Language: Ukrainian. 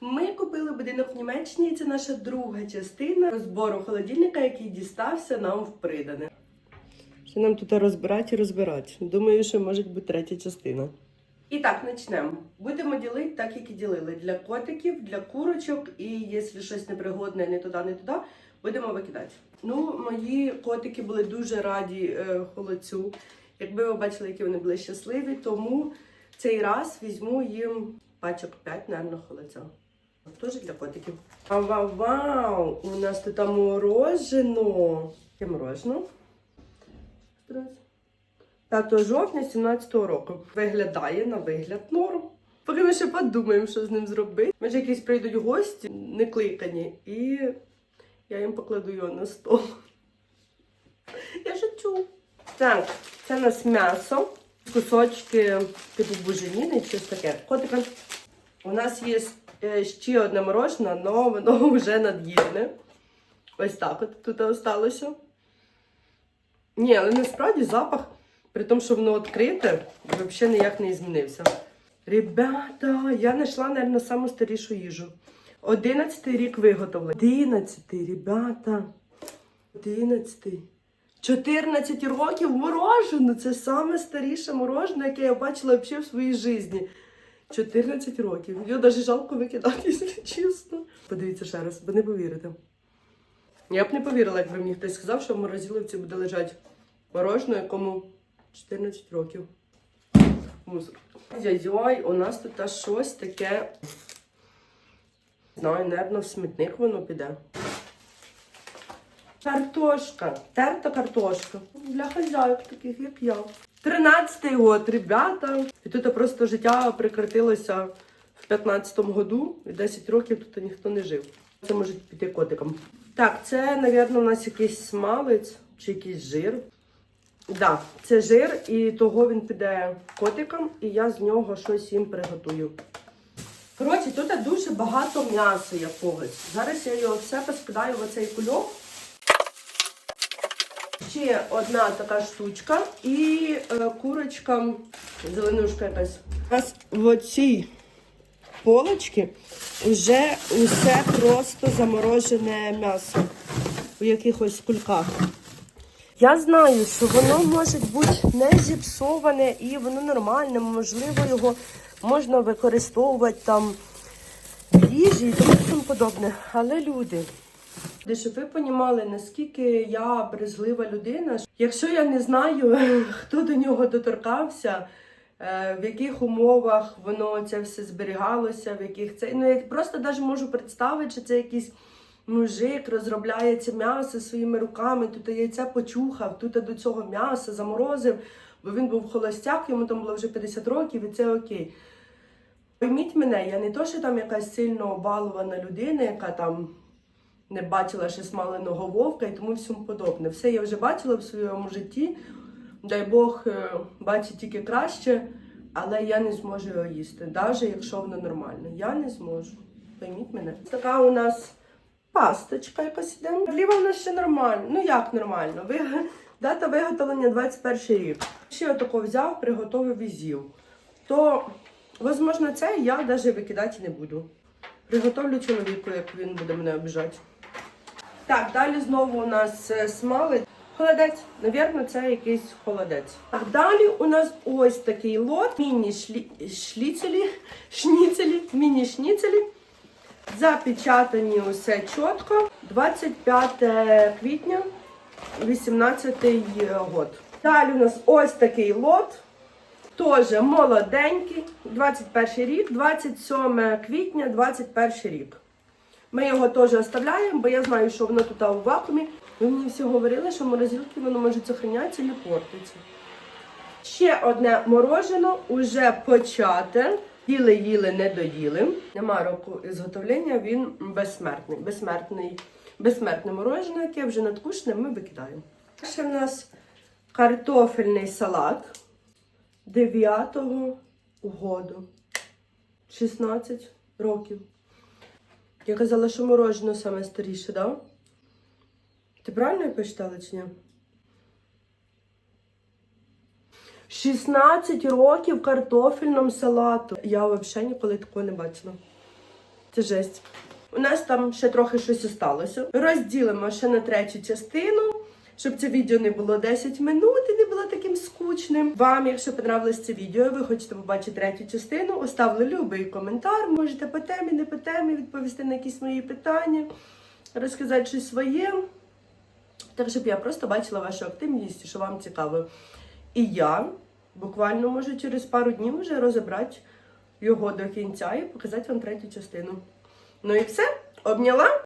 Ми купили будинок в Німеччині, і це наша друга частина розбору холодильника, який дістався нам в придане. Ще нам тут розбирати і розбирати. Думаю, що може бути третя частина. І так, почнемо. Будемо ділити так, як і ділили. Для котиків, для курочок, і якщо щось непригодне, не туди, не туди, будемо викидати. Ну, мої котики були дуже раді е, холодцю. Якби ви бачили, які вони були щасливі, тому цей раз візьму їм пачок 5, мабуть, холодця. Теж для котиків. А вау, вау! У нас тут там морожено. Яке морожено? 5 жовтня 17 року. Виглядає на вигляд норм. Поки ми ще подумаємо, що з ним зробити. Може, якісь прийдуть гості, не кликані, і я їм покладу його на стол. Я шучу. Так, це у нас м'ясо, кусочки типу буженіни, щось таке. Котика. У нас є ще одне морожене, але воно вже над'їдене. Ось так от тут осталося. Ні, але насправді запах, при тому, що воно відкрите, взагалі ніяк не змінився. Ребята, я знайшла, мабуть, саму старішу їжу. 11 рік виготовлення. 11, ребята. 11. 14 років морожено. Це саме старіше морожене, яке я бачила взагалі в своїй житті. 14 років. Його навіть жалко викидати, якщо чесно. Подивіться ще раз, ви не повірите. Я б не повірила, якби мені хтось сказав, що в морозиловці буде лежати морожене, якому 14 років. Мусор. Ой-ой, у нас тут щось таке. Знаю, нервно в смітник воно піде. Картошка, терта картошка. Для хазяїв таких, як я. 13-й год, ребята. І тут просто життя прекратилося в 15-му году. І 10 років тут ніхто не жив. Це може піти котиком. Так, це, мабуть, у нас якийсь смалець чи якийсь жир. Так, да, це жир, і того він піде котикам, і я з нього щось їм приготую. Коротше, тут дуже багато м'яса якогось. Зараз я його все поскидаю в оцей кульок. Ще одна така штучка і е, курочка, зеленушка якась. У нас в оцій полочці вже усе просто заморожене м'ясо у якихось кульках. Я знаю, що воно може бути не зіпсоване і воно нормальне, можливо, його можна використовувати там в їжі і тому подобне. Але люди. Де щоб ви розуміли, наскільки я брезглива людина. Якщо я не знаю, хто до нього доторкався, е, в яких умовах воно це все зберігалося, в яких це. Ну, я просто навіть можу представити, що це якийсь мужик розробляє це м'ясо своїми руками, тут яйця почухав, тут до цього м'яса заморозив, бо він був холостяк, йому там було вже 50 років, і це окей. Пойміть мене, я не то, що там якась сильно обалувана людина, яка там не бачила ще смаленого вовка і тому всьому подобне. Все я вже бачила в своєму житті. Дай Бог е, бачить тільки краще, але я не зможу його їсти, навіть якщо воно нормально. Я не зможу. Пойміть мене. Така у нас пасточка якась іде. Ліва в нас ще нормально. Ну як нормально? Ви... Дата виготовлення 21 рік. Ще отако взяв, приготовив і з'їв. То, можливо, це я навіть викидати не буду. Приготовлю чоловіку, як він буде мене обіжати. Так, далі знову у нас е, смалець. Холодець, навірно, це якийсь холодець. Так, далі у нас ось такий лот. Міні-шліцелі, шніцелі, міні-шніцелі. Запечатані усе чітко. 25 квітня, 18 год. Далі у нас ось такий лот. Теж молоденький, 21 рік, 27 квітня, 21 рік. Ми його теж оставляємо, бо я знаю, що воно тут у вакуумі. Ви мені всі говорили, що в морозилці воно може зберігатися і портиться. Ще одне морожено уже почате. Їли-їли, не доїли. Нема року ізготовлення, він безсмертний. Безсмертний, безсмертне морожене, яке вже надкушне, ми викидаємо. Ще в нас картофельний салат 9-го году. 16 років. Я казала, що морожено саме старіше, да? Ти правильно я почитала чи ні? 16 років картофельному салату. Я взагалі ніколи такого не бачила. Це жесть. У нас там ще трохи щось осталося. Розділимо ще на третю частину, щоб це відео не було 10 минут і не було таким скучним. Вам, якщо понравилось це відео, ви хочете побачити третю частину, оставили любий коментар, можете по темі, не по темі відповісти на якісь мої питання, розказати щось своє. Так, щоб я просто бачила вашу активність, що вам цікаво. І я буквально можу через пару днів вже розібрати його до кінця і показати вам третю частину. Ну і все, обняла.